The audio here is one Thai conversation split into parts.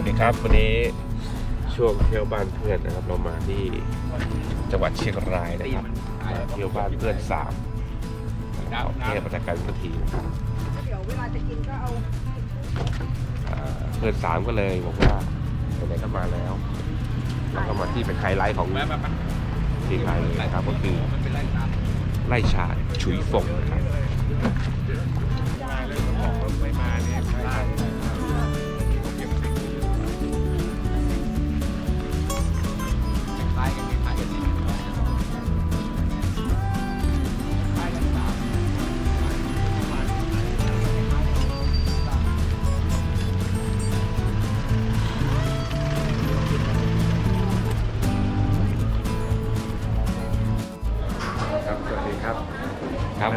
วัสดีครับ วันนี้ช่วงเที่ยวบ้านเพื่อนนะครับ เรามาที่จังหวัดเชียงรายนะครับมาเที่ยวบ้านเพื่อนสามกับเอาเที่ยวประกันสักทีนะครับเดี๋ยวเวลาจะกินก็เอาเพื่อนสามก็เลยบอกว่าไหนๆก็มาแล้วเราก็มาที่เป็นไฮไลท์ของที่ไทยเลยนะครับก็คือไล่ชาฉุยฟงนะครับ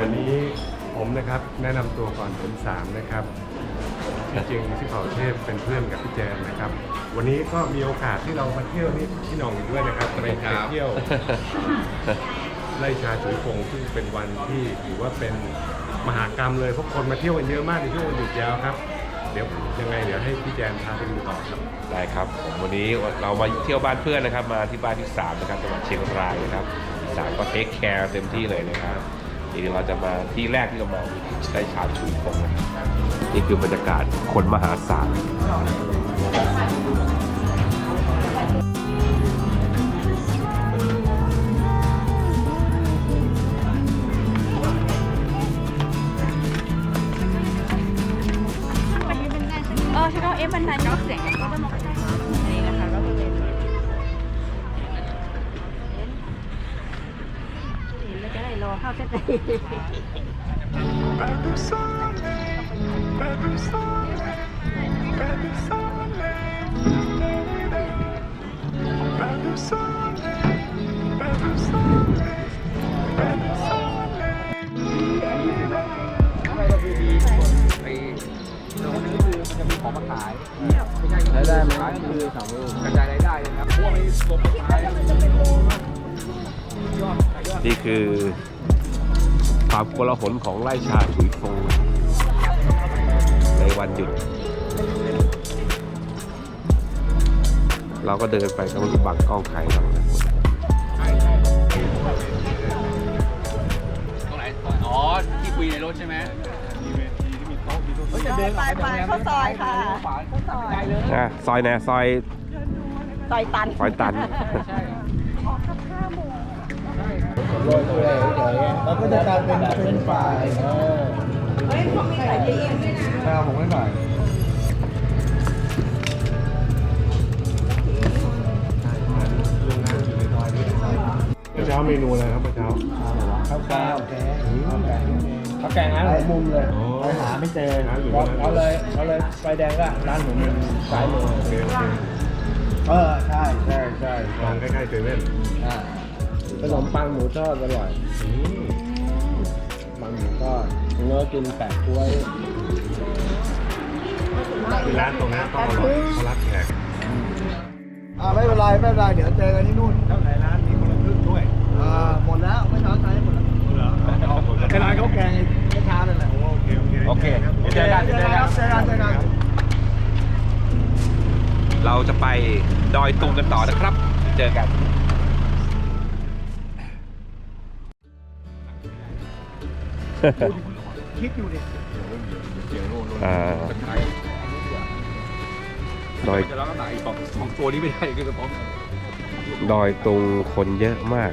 วัวันนนี้นี้ผมนะครับแนะนำตัวก่อนผมสามนะครับที่จริงที่เผ่าเทพเป็นเพื่อนกับพี่แจนนะครับ วันนี้ก็มีโอกาสที่เรามาเที่ยวนี่พี่หน้องอยู่ด้วยนะครับเราไปเที่ยว ไล่ชาฉุยฟงซึ่งเป็นวันที่ถือว่าเป็นมหากรรมเลยเพราะคนมาเที่ยวกันเยอะมากในช่วงวันหยุดยาวครับ เดี๋ยวยังไงเดี๋ยวให้พี่แจนพาไปดูต่อครับ ได้ครับผมวันนี้เรามาเที่ยวบ้านเพื่อนนะครับ มาที่บ้านที่สามนะครับจังหวัดเชียงรายนะครับสามก็เทคแคร์เต็มที่เลยนะครับที นี้เราจะมาที่แรกที่เรามาได้ชาชุยฟงนะครับนี่คือบรรยากาศคนมหาศาลเออฉันเอาเอฟบันไดก็เสียง แล้วจะได้รอเข้าใกล้ๆรายได้ไหมคือสองลูกกระจายรายได้เลยครับพวกนี้กลมขายนี่คือ ความโกลาหลของไล่ชาชุยฟงในวันหยุด เราก็เดินไปก็ไม่รู้บังกล้องใครเรานะตรงไหนอ๋อ ที่คุยในรถใช่ไหมไปไปเข้าซอยค่ะเข้าซอยได้เลยอะซอยแหนซอย ซอยตัน ซอยตันใช่ โรยตัวเองเฉยๆแล้วก็จะกลายเป็นเป็นฝ่ายเออเฮ้ยเขามีไข่เองด้วยนะข้าวผมไม่ฝ่ายเมื่อเช้าเมนูอะไรครับเมื่อเช้าข้าวแกงข้าวแกงข้าวแกงร้านหัวมุมเลยไปหาไม่เจอร้านอยู่เราเลยเราเลยไฟแดงก็ร้านหัวมุมซ้ายมือเอเคเออใช่ใช่ใช่ลองใกล้ๆเซเว่นอ่า ขนมปังหมูทอดอร่อยอืมปังหมูทอดเนื้อกินแปะกล้วยคือร้านตรงนั้นต้องอร่อยเขารับแขกอ่าไม่เป็นไรไม่เป็นไรเดี๋ยวเจอกันที่นู่นเท่าไหร่ร้านมีคนละครึ่งด้วยอ่าหมดแล้วไม่ช้าใช้หมดแล้วเหรอเอาหมดแล้วแค่ร้านข้าวแกงไอ้เช้านั่นแหละโอเคโอเคโอเคเจอกันเจอกันเจอกันเจอกันเราจะไปดอยตุงกันต่อนะครับ เจอกัน คิดอยู่ดิอ่าดอยจะร้องไหนสองสองตัวนี้ไม่ได้คือผมดอยตุงคนเยอะมาก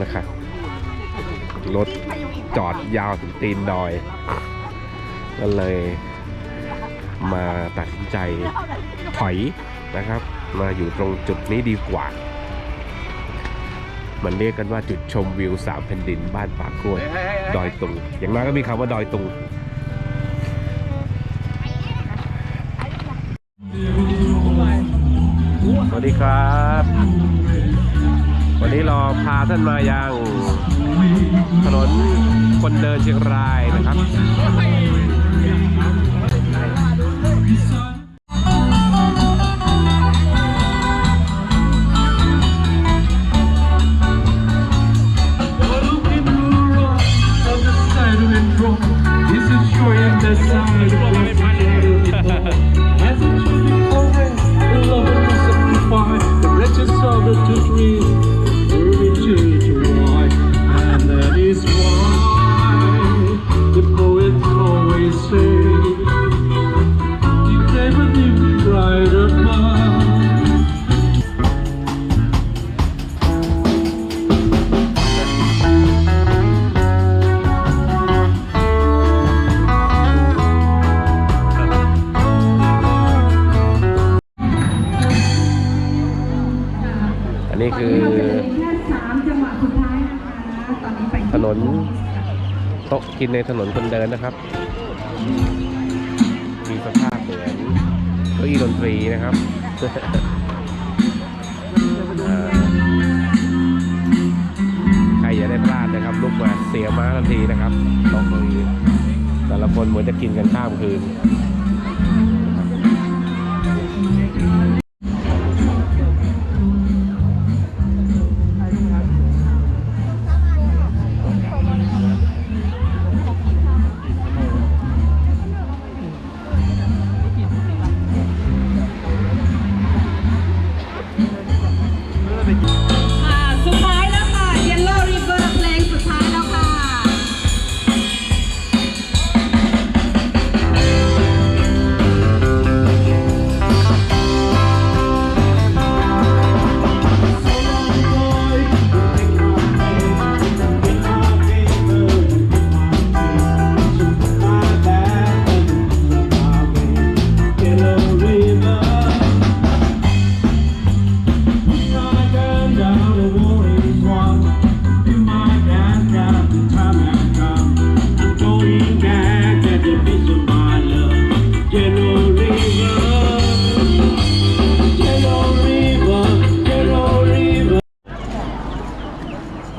นะครับรถจอดยาวถึงตีนดอย ก็เลยมาตัดสินใจถอยนะครับ มาอยู่ตรงจุดนี้ดีกว่า มันเรียกกันว่าจุดชมวิวสามแผ่นดินบ้านป่ากล้วย ดอยตุง อย่างน้อยก็มีคำว่าดอยตุงสวัสดีครับ วันนี้เราพาท่านมายังถนนคนเดินเชียงรายนะครับ the side นนี้คือ ถนนโต๊ะกินในถนนคนเดินนะครับ มีสภาพเหมือนเก้าอี้ดนตรีนะครับเอ่อใครอย่าได้พลาดนะครับลุกมาเสียม้าทันทีนะครับโต๊ะเก้าอี้แต่ละคนเหมือนจะกินกันข้ามคืน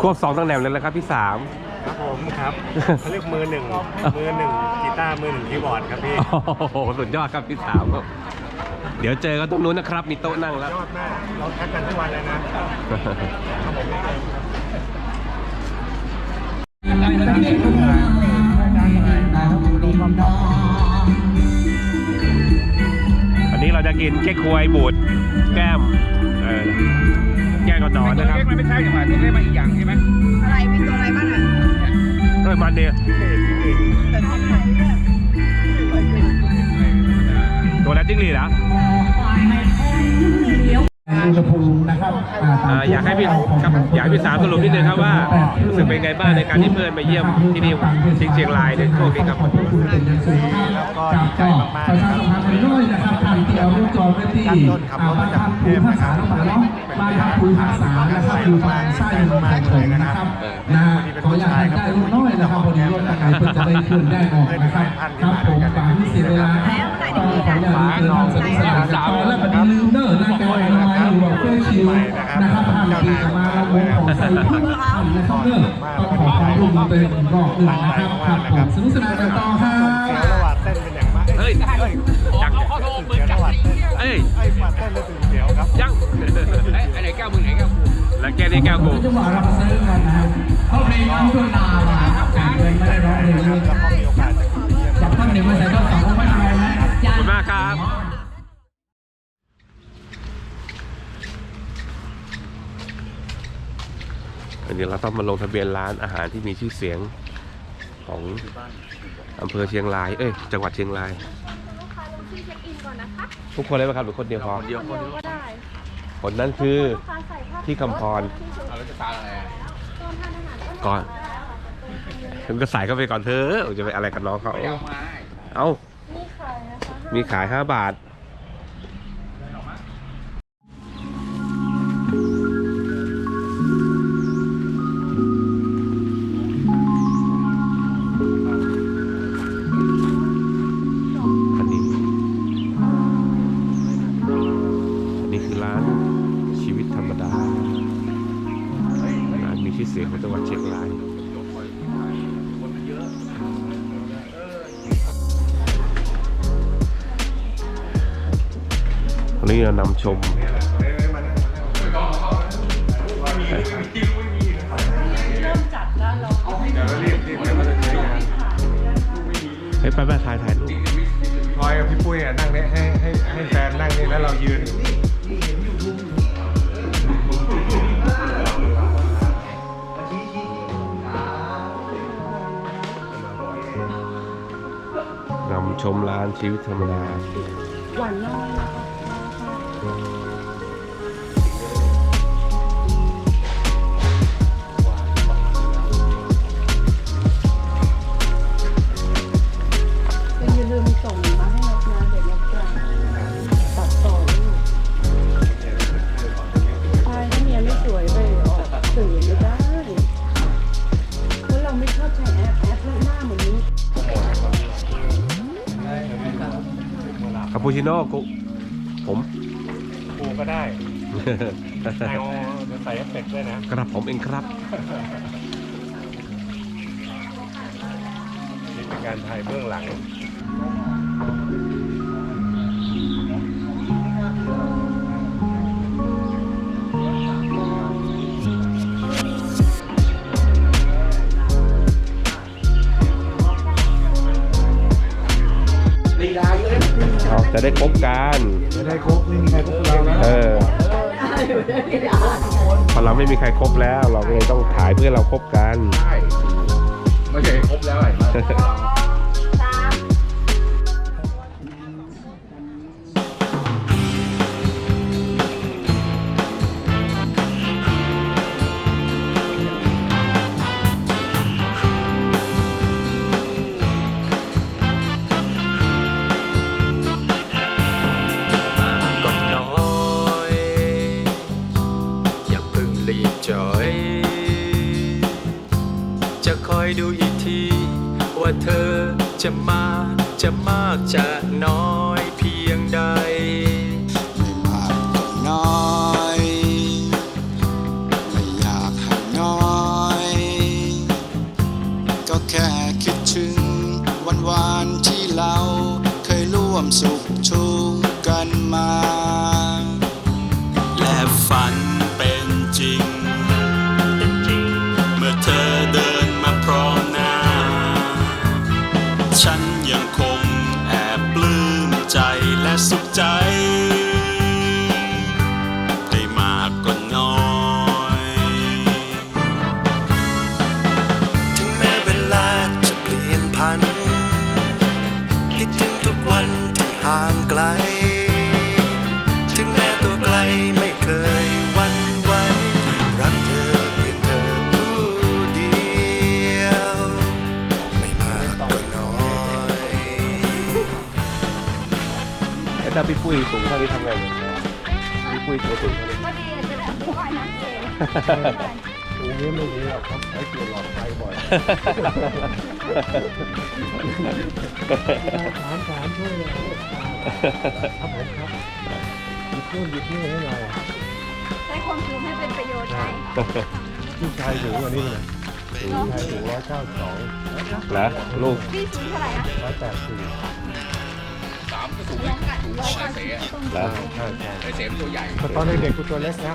ควบสองตำแหน่งเลยแล้วครับพี่สาม ครับผมครับเขาเรียกมือหนึ่งมือหนึ่งกีตาร์มือหนึ่งคีย์บอร์ดครับพี่โอ้โหสุดยอดครับพี่สามครับเดี๋ยวเจอกันตรงนู้นนะครับ มีโต๊ะนั่งแล้ว ยอดมากเราแท็กกันทุกวันเลยนะ อันนี้เราจะกินเค้กควยบูดแก้มเออ แก้กับหนอนนะครับมันไม่ใช่จังหวะตัวเล็กมาอีกอย่างใช่ไหมอะไรมีตัวอะไรบ้างอะเอ้ยมันเดียวตัวแรกจิ้งหรีดเหรอ อุณหภูมินะครับอ่าอยากให้พี่ครับอยากให้พี่สามสรุปนิดนึงครับว่ารู้สึกเป็นไงบ้างในการที่เพื่อนมาเยี่ยมที่นี่เชียงเชียงรายในช่วงนี้ครับขอบคุณเป็นอย่างสูงครับก็ครัดีบใจก็มากประๆชานะครับสัมพันธ์ไปด้วยนะครับทางที่เอาลูกจอไว้ที่ด้านต้นขับรถมาจากกรุงเทพนะครับบ้านพักภูภาษานะครับอยู่ทางซ้ายมือของผมนะครับนะขออยากให้ได้ลูกน้อยนะครับพอดีรถทางไหนเพื่อจะได้ขึ้นได้ออกนะครับครับผมฝากที่เสียเวลาครับก็ขออยากให้เดินทางสนุกสนานกันต่อและบัดนี้ลืมเด้อหน้ากากอนามัย หรือว่าเฟซชิลนะครับผ่านปีมาเราวงของใส่ทุกท่านนะครับเด้องต้องขอความร่วมมือเป็นรอบหนึ่งนะครับครับผมสนุกสนานกันต่อครับเต้นเป็นอย่างมากเฮ้ยจังเขาโทรมือนกังเต้นเอ้ยไอ้หว่างเต้นเลยตื่นเสียวครับยังไอ้ไหนแก้วมึงไหนแก้วกูแล้วแกนี่แก้วกูจังหวะรับซื้อกันนะครับเขาเพลงน้ำช่วงนามาครับการเงินไม่ได้ร้องเพลงแล้วก็มีโอกาสจะขึ้นไปเยี่ยมจับท่านหนึ่งมาใส่ก็สองไม่ทำอะไรนะขอบคุณมากครับ อันนี้เราต้องมาลงทะเบียนร้านอาหารที่มีชื่อเสียงของอำเภอเชียงราย เอ้ย จังหวัดเชียงรายทุกคนเลยไหมครับหรือคนเดียวพอเดียวก็ได้คนนั้นคือที่คำพร เอาแล้วจะตาอะไรอะก่อนคุณก็ใส่เข้าไปก่อนเถอะจะไปอะไรกับน้องเขา ไม่เอามา เอ้า มีขายห้าบาท จังหวัดเชียงรายวันนี้เรานำชมให้ไปไปถ่ายถ่ายรูปพลอยกับพี่ปุ้ยอะนั่งเนี่ยให้ให้ให้แฟนนั่งนี่แล้วเรายืน นำชมร้านชีวิตธรรมดาหวานน้อยอย่า ปูชิโน่กุผมปูก็ได้เอาเดี๋ยวใส่เอฟเฟกต์ด้วยนะ กระผมเองครับ นี่เป็นการถ่ายเบื้องหลัง จะได้คบกันไม่ได้ครบไม่มีใครครบเราแล้วเออพอเราไม่มีใครคบแล้ว เราก็เลยต้องถ่ายเพื่อเราคบกันใช่ไม่ใช่ครบแล้วไอ้ จะมาจะมากจะ สูงเท่านี้ทำไงเนี่ยพี่ปุ้ยตัวสูงเท่านี้ก็ดีจะแบบว่ายน้ำเก่งตรงนี้ไม่ดีหรอกครับใช้เกลียวหลอดไฟบ่อยถามถามช่วยเลยครับผมครับหยิบนู่นหยิบนี่ให้หน่อยใช้ความสูงให้เป็นประโยชน์ไงพี่ชายสูงกว่านี้เลยพี่ชายสูงร้อยเก้าสองแล้วลูกพี่สูงเท่าไหร่อะร้อยแปดสี่ สามก็สูงไม่สูงร้อยเสียแล้วใช่ใช่ไอ้เสียมตัวใหญ่แต่ตอนเด็กๆกูตัวเล็กนะ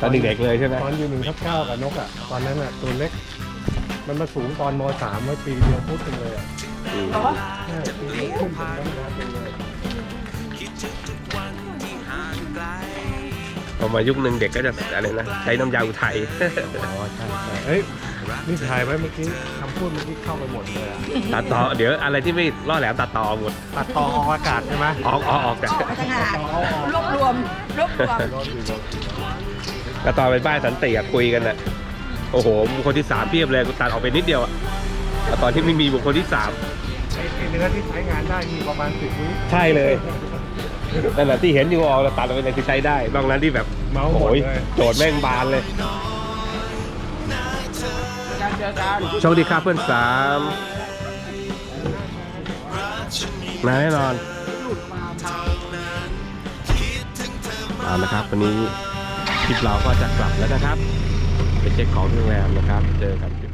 ตอนเด็กๆเลยใช่ไหมตอนอยู่หนึ่งทับเก้ากับนกอะ ตอนนั้นอะตัวเล็ก มันมาสูงตอนมสามไว้ปีเดียวพุทธเลยอะอืมใช่ปีเดียวขึ้นเป็นน้ำน้ำเป็นเลยพอมายุคหนึ่งเด็กก็จะอะไรนะใช้น้ำยาอุทัยอ๋อใช่ใช่เอ้ย นี่ถ่ายไว้เมื่อกี้คำพูดเมื่อกี้เข้าไปหมดเลยอะตัดต่อเดี๋ยวอะไรที่ไม่ล่อแหลมตัดต่อหมดตัดต่อออกอากาศใช่ไหมออกออกออกจากต่างหากรวบรวมรวบรวมรถดีรถดีแล้วตอนไปบ้านสันติอะคุยกันน่ะโอ้โหบุคคลที่สามเพียบเลยกูตัดออกไปนิดเดียวอะแล้วตอนที่ไม่มีบุคคลที่สามไอ้ไอ้เนื้อที่ใช้งานได้มีประมาณสิบวิใช่เลยนั่นแหละที่เห็นอยู่ออกแล้วตัดออกไปเลยคือใช้ได้นอกนั้นที่แบบเมาส์หมดโอ้ยเลยโจทย์แม่งบานเลยการเจ อกันโชคดีครับเพื่อนสามมาแน่นอนเอาละครับ วันนี้คลิปเราก็จะกลับแล้วนะครับ ไปเช็คของที่โรงแรมนะครับ เจอกัน